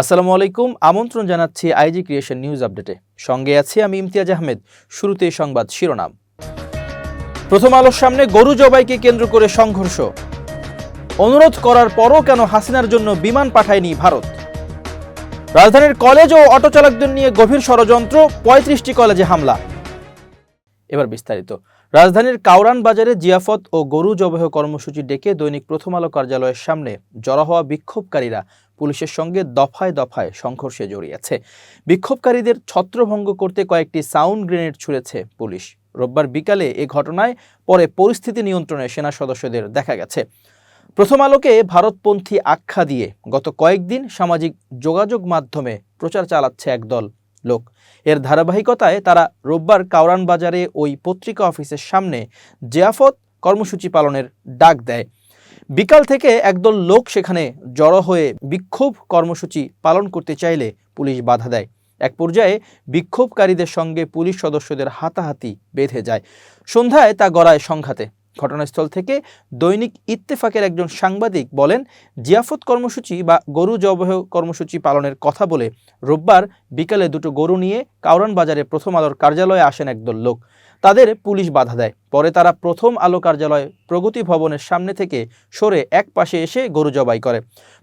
আসসালামু আলাইকুম, আমন্ত্রণ জানাচ্ছি আইজি ক্রিয়েশন নিউজ আপডেটে। সঙ্গে আছি আমি ইমতিয়াজ আহমেদ, শুরুতে সংবাদ শিরোনাম। প্রথম আলোর সামনে গরু জবাইকে কেন্দ্র করে সংঘর্ষ। অনুরোধ করার পরও কেন হাসিনার জন্য বিমান পাঠায়নি ভারত? রাজধানীর কলেজ ও অটো চালকদের নিয়ে গভীর ষড়যন্ত্র, পঁয়ত্রিশটি কলেজে হামলা। এবার বিস্তারিত। রাজধানীর কাউরান বাজারে জিয়াফত ও গরু জবাহ কর্মসূচি ডেকে দৈনিক প্রথম আলো কার্যালয়ের সামনে জড়ো হওয়া বিক্ষোভকারীরা পুলিশের সঙ্গে দফায় দফায় সংঘর্ষে জড়িয়েছে। বিক্ষোভকারীদের ছত্রভঙ্গ করতে কয়েকটি সাউন্ড গ্রেনেড ছুঁড়েছে পুলিশ। রোববার বিকালে এ ঘটনায় পরে পরিস্থিতি নিয়ন্ত্রণে সেনা সদস্যদের দেখা গেছে। প্রথম আলোকে ভারতপন্থী আখ্যা দিয়ে গত কয়েকদিন সামাজিক যোগাযোগ মাধ্যমে প্রচার চালাচ্ছে একদল লোক। এর ধারাবাহিকতায় তারা রোববার কাউরান বাজারে ওই পত্রিকা অফিসের সামনে জিয়াফত কর্মসূচি পালনের ডাক দেয়। বিকাল থেকে একদল লোক সেখানে জড়ো হয়ে বিক্ষোভ কর্মসূচি পালন করতে চাইলে পুলিশ বাধা দেয়। এক পর্যায়ে বিক্ষোভকারীদের সঙ্গে পুলিশ সদস্যদের হাতাহাতি বেঁধে যায়। সন্ধ্যায় তা গড়ায় সংঘাতে। ঘটনাস্থল থেকে দৈনিক ইত্তেফাকের একজন সাংবাদিক বলেন, জিয়াফত কর্মসূচি বা গরু জবহ কর্মসূচি পালনের কথা বলে রোববার বিকালে দুটো গরু নিয়ে কাউরান বাজারে প্রথম আলোর কার্যালয়ে আসেন একদল লোক। তাদের পুলিশ বাধা দেয়। পরে তারা প্রথম আলো কার্যালয় প্রগতি ভবনের সামনে থেকে সরে এক পাশে এসে গরু জবাই করে।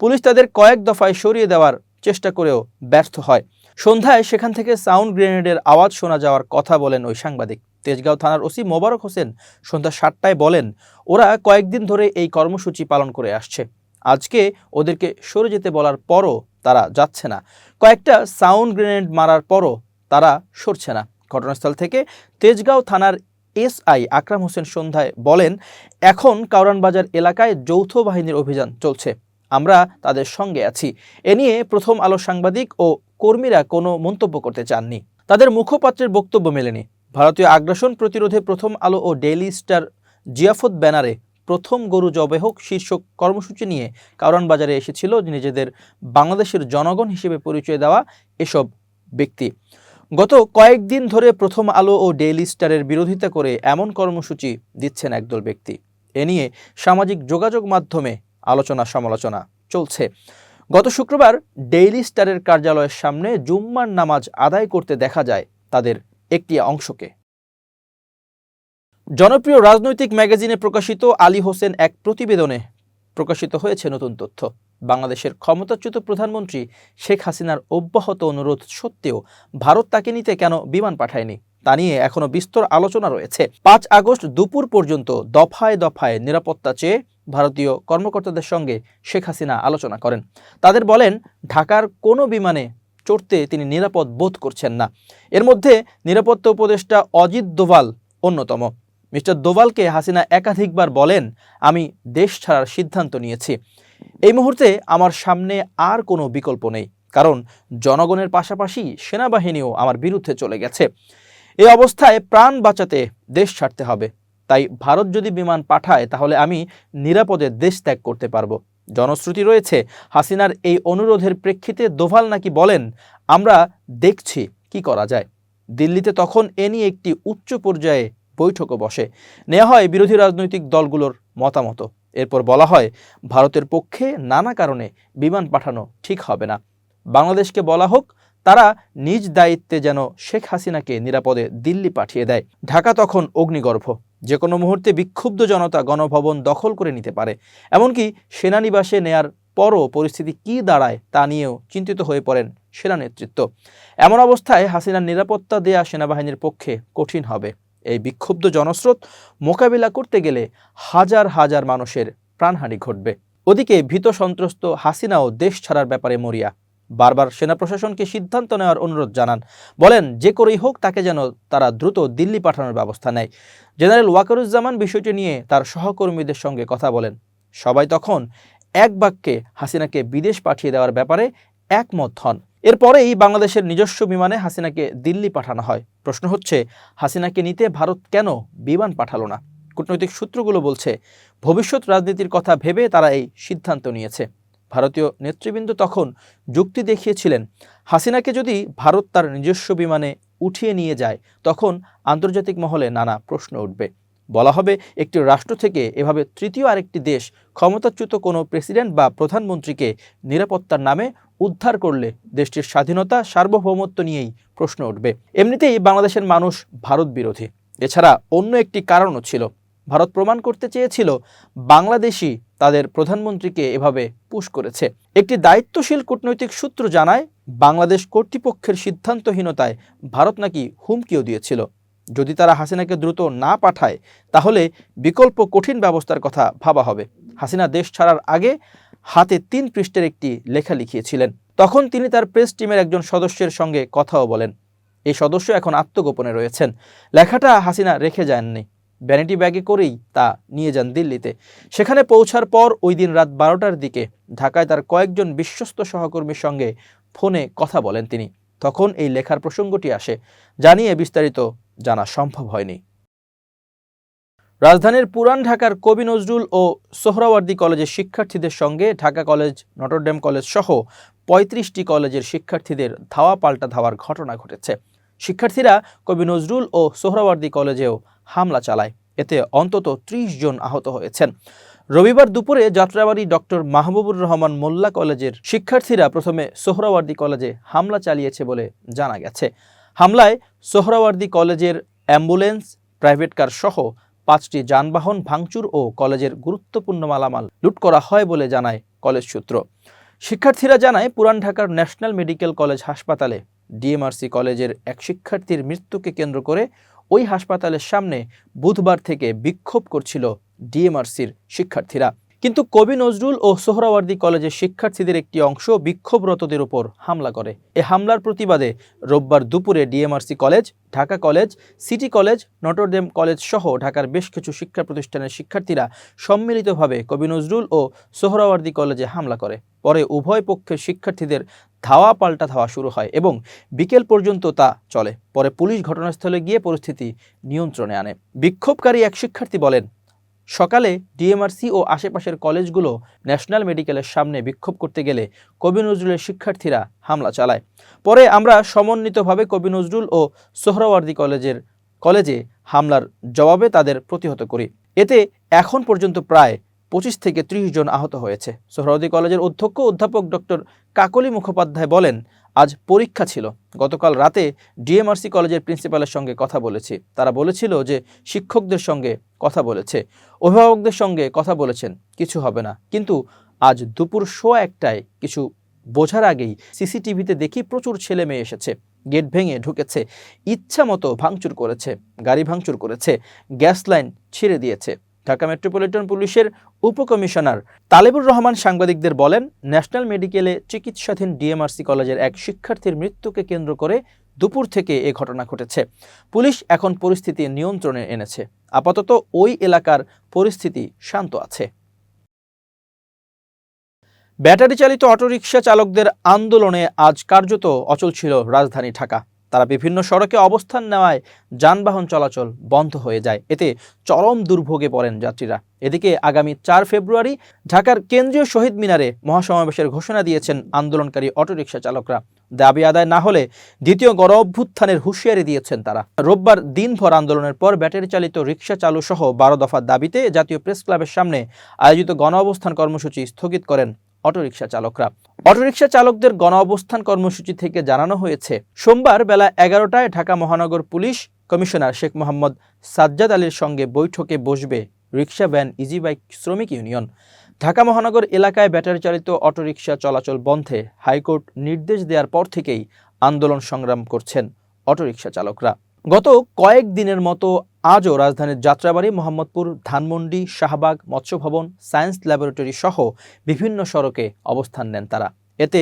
পুলিশ তাদের কয়েক দফায় সরিয়ে দেওয়ার চেষ্টা করেও ব্যর্থ হয়। সন্ধ্যায় সেখান থেকে সাউন্ড গ্রেনেডের আওয়াজ শোনা যাওয়ার কথা বলেন ওই সাংবাদিক। তেজগাঁও থানার ওসি মোবারক হোসেন সন্ধ্যা সাতটায় বলেন, ওরা কয়েকদিন ধরে এই কর্মসূচি পালন করে আসছে। আজকে ওদেরকে সরে যেতে বলার পরও তারা যাচ্ছে না। কয়েকটা সাউন্ড গ্রেনেড মারার পরও তারা সরছে না। ঘটনাস্থল থেকে তেজগাঁও থানার এসআই আকরাম হোসেন সন্ধ্যায় বলেন, এখন কাউরান বাজার এলাকায় যৌথ বাহিনীর অভিযান চলছে। আমরা তাদের সঙ্গে আছি। এ নিয়ে প্রথম আলো সাংবাদিক ও কর্মীরা কোনো মন্তব্য করতে চাননি। তাদের মুখপাত্রের বক্তব্য মেলেনি। ভারতীয় আগ্রাসন প্রতিরোধে প্রথম আলো ও ডেইলি স্টার জিয়াফত ব্যানারে প্রথম গরু জবেহক শীর্ষক কর্মসূচি নিয়ে কারণ বাজারে এসেছিল নিজেদের বাংলাদেশের জনগণ হিসেবে পরিচয় দেওয়া এসব ব্যক্তি। গত কয়েকদিন ধরে প্রথম আলো ও ডেইলি স্টারের বিরোধিতা করে এমন কর্মসূচি দিচ্ছেন একদল ব্যক্তি। এ নিয়ে সামাজিক যোগাযোগ মাধ্যমে আলোচনা সমালোচনা চলছে। গত শুক্রবার ডেইলি স্টারের কার্যালয়ের সামনে জুম্মার নামাজ আদায় করতে দেখা যায় তাদের একটি অংশকে। জনপ্রিয় রাজনৈতিক ম্যাগাজিনে প্রকাশিত আলী হোসেন এক প্রতিবেদনে প্রকাশিত হয়েছে নতুন তথ্য। বাংলাদেশের ক্ষমতাচ্যুত প্রধানমন্ত্রী শেখ হাসিনার অব্যাহত অনুরোধ সত্ত্বেও ভারত তাকে নিতে কেন বিমান পাঠায়নি, তা নিয়ে এখনও বিস্তর আলোচনা রয়েছে। পাঁচ আগস্ট দুপুর পর্যন্ত দফায় দফায় নিরাপত্তা চেয়ে ভারতীয় কর্মকর্তাদের সঙ্গে শেখ হাসিনা আলোচনা করেন। তাদের বলেন, ঢাকার কোনো বিমানে চড়তে তিনি নিরাপদ বোধ করছেন না। এর মধ্যে নিরাপত্তা উপদেষ্টা অজিত দোভাল অন্যতম। মিস্টার দোভালকে হাসিনা একাধিকবার বলেন, আমি দেশ ছাড়ার সিদ্ধান্ত নিয়েছি। এই মুহূর্তে আমার সামনে আর কোনো বিকল্প নেই, কারণ জনগণের পাশাপাশি সেনাবাহিনীও আমার বিরুদ্ধে চলে গেছে। এই অবস্থায় প্রাণ বাঁচাতে দেশ ছাড়তে হবে। তাই ভারত যদি বিমান পাঠায়, তাহলে আমি নিরাপদে দেশ ত্যাগ করতে পারব। জনশ্রুতি রয়েছে, হাসিনার এই অনুরোধের প্রেক্ষিতে দোভাল নাকি বলেন, আমরা দেখছি কি করা যায়। দিল্লিতে তখন এ নিয়ে একটি উচ্চ পর্যায়ে বৈঠকও বসে। নেওয়া হয় বিরোধী রাজনৈতিক দলগুলোর মতামত এরপর বলা হয়, ভারতের পক্ষে নানা কারণে বিমান পাঠানো ঠিক হবে না। বাংলাদেশকে বলা হোক, তারা নিজ দায়িত্বে যেন শেখ হাসিনাকে নিরাপদে দিল্লি পাঠিয়ে দেয়। ঢাকা তখন অগ্নিগর্ভ। যে কোনো মুহূর্তে বিক্ষুব্ধ জনতা গণভবন দখল করে নিতে পারে। এমনকি সেনানিবাসে নেয়ার পরও পরিস্থিতি কি দাঁড়ায় তা নিয়েও চিন্তিত হয়ে পড়েন সেনা নেতৃত্ব। এমন অবস্থায় হাসিনার নিরাপত্তা দেয়া সেনাবাহিনীর পক্ষে কঠিন হবে। এই বিক্ষুব্ধ জনস্রোত মোকাবিলা করতে গেলে হাজার হাজার মানুষের প্রাণহানি ঘটবে। ওদিকে ভীত সন্ত্রস্ত হাসিনাও দেশ ছাড়ার ব্যাপারে মরিয়া। বারবার সেনা প্রশাসনকে সিদ্ধান্ত নেওয়ার অনুরোধ জানান। বলেন, যে করেই হোক তাকে যেন তারা দ্রুত দিল্লি পাঠানোর ব্যবস্থা নেয়। জেনারেল ওয়াকারুজ্জামান বিষয়টি নিয়ে তার সহকর্মীদের সঙ্গে কথা বলেন। সবাই তখন এক বাক্যে হাসিনাকে বিদেশ পাঠিয়ে দেওয়ার ব্যাপারে একমত হন। এরপরেই বাংলাদেশের নিজস্ব বিমানে হাসিনাকে দিল্লি পাঠানো হয়। প্রশ্ন হচ্ছে, হাসিনাকে নিতে ভারত কেন বিমান পাঠালো না? কূটনৈতিক সূত্রগুলো বলছে, ভবিষ্যৎ রাজনীতির কথা ভেবে তারা এই সিদ্ধান্ত নিয়েছে। ভারতীয় নেতৃবৃন্দ তখন যুক্তি দেখিয়েছিলেন, হাসিনাকে যদি ভারত তার নিজস্ব বিমানে উঠিয়ে নিয়ে যায়, তখন আন্তর্জাতিক মহলে নানা প্রশ্ন উঠবে। বলা হবে, একটি রাষ্ট্র থেকে এভাবে তৃতীয় আরেকটি দেশ ক্ষমতাচ্যুত কোনো প্রেসিডেন্ট বা প্রধানমন্ত্রীকে নিরাপত্তার নামে উদ্ধার করলে দেশটির স্বাধীনতা সার্বভৌমত্ব নিয়েই প্রশ্ন উঠবে। এমনিতেই বাংলাদেশের মানুষ ভারত বিরোধী। এছাড়া অন্য একটি কারণও ছিল। ভারত প্রমাণ করতে চেয়েছিল, বাংলাদেশই তাদের প্রধানমন্ত্রীকে এভাবে পুশ করেছে। একটি দায়িত্বশীল কূটনৈতিক সূত্র জানায়, বাংলাদেশ কর্তৃপক্ষের সিদ্ধান্তহীনতায় ভারত নাকি হুমকিও দিয়েছিল। যদি তারা হাসিনাকে দ্রুত না পাঠায়, তাহলে বিকল্প কঠিন ব্যবস্থার কথা ভাবা হবে। হাসিনা দেশ ছাড়ার আগে হাতে তিন পৃষ্ঠের একটি লেখা লিখিয়েছিলেন। তখন তিনি তার প্রেস টিমের একজন সদস্যের সঙ্গে কথাও বলেন। এই সদস্য এখন আত্মগোপনে রয়েছেন। লেখাটা হাসিনা রেখে যাননি। ভ্যানিটি ব্যাগে করেই তা নিয়ে যান দিল্লিতে। সেখানে পৌঁছার পর ওই দিন রাত বারোটার দিকে ঢাকায় তার কয়েকজন বিশ্বস্ত সহকর্মীর সঙ্গে ফোনে কথা বলেন তিনি। তখন এই লেখার প্রসঙ্গটি আসে জানিয়ে বিস্তারিত জানা সম্ভব হয়নি। রাজধানীর পুরান ঢাকার কবি নজরুল ও সোহরাওয়ার্দী কলেজের শিক্ষার্থীদের সঙ্গে ঢাকা কলেজ, নটরডেম কলেজ সহ পঁয়ত্রিশটি কলেজের শিক্ষার্থীদের ধাওয়া পাল্টা ধাওয়ার ঘটনা ঘটেছে। শিক্ষার্থীরা কবি নজরুল ও সোহরাওয়ার্দী কলেজেও হামলা চালায়। এতে অন্তত ত্রিশ জন আহত হয়েছেন। রবিবার দুপুরে যাত্রাবাড়ি ডক্টর মাহবুবুর রহমান মোল্লা কলেজের শিক্ষার্থীরা প্রথমে সোহরাওয়ার্দী কলেজে হামলা চালিয়েছে বলে জানা গেছে। হামলায় সোহরাওয়ার্দী কলেজের অ্যাম্বুলেন্স, প্রাইভেট কার সহ পাঁচটি যানবাহন ভাঙচুর ও কলেজের গুরুত্বপূর্ণ মালামাল লুট করা হয় বলে জানায় কলেজ সূত্র। শিক্ষার্থীরা জানায়, পুরান ঢাকার ন্যাশনাল মেডিকেল কলেজ হাসপাতালে ডিএমআরসি কলেজের এক শিক্ষার্থীর মৃত্যুকে কেন্দ্র করে ওই হাসপাতালের সামনে বুধবার থেকে বিক্ষোভ করছিল ডিএমআরসির শিক্ষার্থীরা। কিন্তু কবি নজরুল ও সোহরাওয়ার্দী কলেজের শিক্ষার্থীদের একটি অংশ বিক্ষোভরতদের উপর হামলা করে। এ হামলার প্রতিবাদে রোববার দুপুরে DMRC college, Dhaka college, city college, Notre Dame college সহ ঢাকার বেশ কিছু শিক্ষা প্রতিষ্ঠানের শিক্ষার্থীরা সম্মিলিতভাবে কবি নজরুল ও সোহরাওয়ার্দী কলেজে হামলা করে। পরে উভয় পক্ষের শিক্ষার্থীদের ধাওয়া পাল্টা ধাওয়া শুরু হয় এবং বিকেল পর্যন্ত তা চলে। পরে পুলিশ ঘটনাস্থলে গিয়ে পরিস্থিতি নিয়ন্ত্রণে আনে। বিক্ষোভকারী এক শিক্ষার্থী বলেন, সকালে ডিএমআরসি ও আশেপাশের কলেজগুলো ন্যাশনাল মেডিকেলের সামনে বিক্ষোভ করতে গেলে কবি নজরুলের শিক্ষার্থীরা হামলা চালায়। পরে আমরা সমন্বিতভাবে কবি নজরুল ও সোহরাওয়ার্দী কলেজের, কলেজে হামলার জবাবে তাদের প্রতিহত করি। এতে এখন পর্যন্ত প্রায় পঁচিশ থেকে ত্রিশ জন আহত হয়েছে। সোহরাওয়ার্দী কলেজের অধ্যক্ষ অধ্যাপক ডক্টর কাকলি মুখোপাধ্যায় বলেন, আজ পরীক্ষা ছিল। গতকাল রাতে ডিএমআরসি কলেজের প্রিন্সিপালের সঙ্গে কথা বলেছি। তারা বলেছিল যে শিক্ষকদের সঙ্গে কথা বলেছে, অভিভাবকদের সঙ্গে কথা বলেছেন, কিছু হবে না। কিন্তু আজ দুপুর শো একটায় কিছু বোঝার আগেই সিসিটিভিতে দেখি প্রচুর ছেলে মেয়ে এসেছে। গেট ভেঙে ঢুকেছে, ইচ্ছা মতো ভাঙচুর করেছে, গাড়ি ভাঙচুর করেছে, গ্যাস লাইন ছিঁড়ে দিয়েছে। ঢাকা মেট্রোপলিটন পুলিশের উপকমিশনার তালেবুর রহমান সাংবাদিকদের বলেন, ন্যাশনাল মেডিকেলে চিকিৎসাধীন ডিএমআরসি কলেজের এক শিক্ষার্থীর মৃত্যুকে কেন্দ্র করে দুপুর থেকে এ ঘটনা ঘটেছে। পুলিশ এখন পরিস্থিতি নিয়ন্ত্রণে এনেছে। আপাতত ওই এলাকার পরিস্থিতি শান্ত আছে। ব্যাটারি চালিত অটোরিকশা চালকদের আন্দোলনে আজ কার্যত অচল ছিল রাজধানী ঢাকা। তারা বিভিন্ন সড়কে অবস্থান নেওয়ায় যানবাহন চলাচল বন্ধ হয়ে যায়। এতে চরম দুর্ভোগে পড়েন যাত্রীরা। এদিকে আগামী চার ফেব্রুয়ারি ঢাকার কেন্দ্রীয় শহীদ মিনারে মহাসমাবেশের ঘোষণা দিয়েছেন আন্দোলনকারী অটোরিকশা চালকরা। দাবি আদায় না হলে দ্বিতীয় গণ অভ্যুত্থানের হুঁশিয়ারি দিয়েছেন তারা। রোববার দিনভর আন্দোলনের পর ব্যাটারি চালিত রিক্সা চালু সহ বারো দফা দাবিতে জাতীয় প্রেস ক্লাবের সামনে আয়োজিত গণ অবস্থান কর্মসূচি স্থগিত করেন অটোরিকশা চালকরা। অটোরিকশা চালকদের গণ অবস্থান কর্মসূচি থেকে জানানো হয়েছে, সোমবার বেলা এগারোটায় ঢাকা মহানগর পুলিশ কমিশনার শেখ মোহাম্মদ সাজ্জাদ আলীর সঙ্গে বৈঠকে বসবে রিক্সা ভ্যান ইজি বাইক শ্রমিক ইউনিয়ন। ঢাকা মহানগর এলাকায় ব্যাটারি চালিত অটোরিকশা চলাচল বন্ধে হাইকোর্ট নির্দেশ দেওয়ার পর থেকেই আন্দোলন সংগ্রাম করছেন অটোরিকশা চালকরা। গত কয়েক দিনের মতো আজও রাজধানীর যাত্রাবাড়ি, মোহাম্মদপুর, ধানমন্ডি, শাহবাগ মৎস্য ভবন সায়েন্স ল্যাবরেটরি সহ বিভিন্ন সড়কে অবস্থান নেন তারা। এতে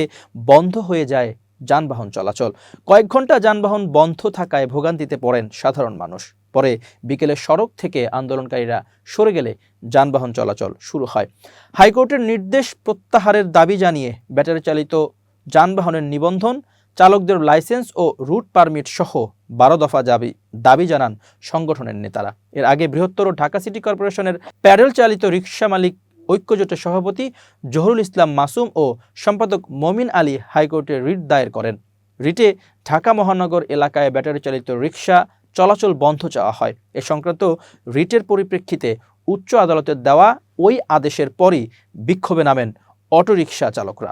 বন্ধ হয়ে যায় যানবাহন চলাচল। কয়েক ঘণ্টা যানবাহন বন্ধ থাকায় ভোগান্তিতে পড়েন সাধারণ মানুষ। পরে বিকেলে সড়ক থেকে আন্দোলনকারীরা সরে গেলে যানবাহন চলাচল শুরু হয়। হাইকোর্টের নির্দেশ প্রত্যাহারের দাবি জানিয়ে ব্যাটারি চালিত যানবাহনের নিবন্ধন, চালকদের লাইসেন্স ও রুট পারমিট সহ বারো দফা দাবি দাবি জানান সংগঠনের নেতারা। এর আগে বৃহত্তর ঢাকা সিটি কর্পোরেশনের প্যাডেল চালিত রিক্সা মালিক ঐক্যজোটের সভাপতি জহরুল ইসলাম মাসুম ও সম্পাদক মমিন আলী হাইকোর্টে রিট দায়ের করেন। রিটে ঢাকা মহানগর এলাকায় ব্যাটারি চালিত রিক্সা চলাচল বন্ধ চাওয়া হয়। এ সংক্রান্ত রিটের পরিপ্রেক্ষিতে উচ্চ আদালতের দেওয়া ওই আদেশের পরই বিক্ষোভে নামেন অটোরিকশা চালকরা।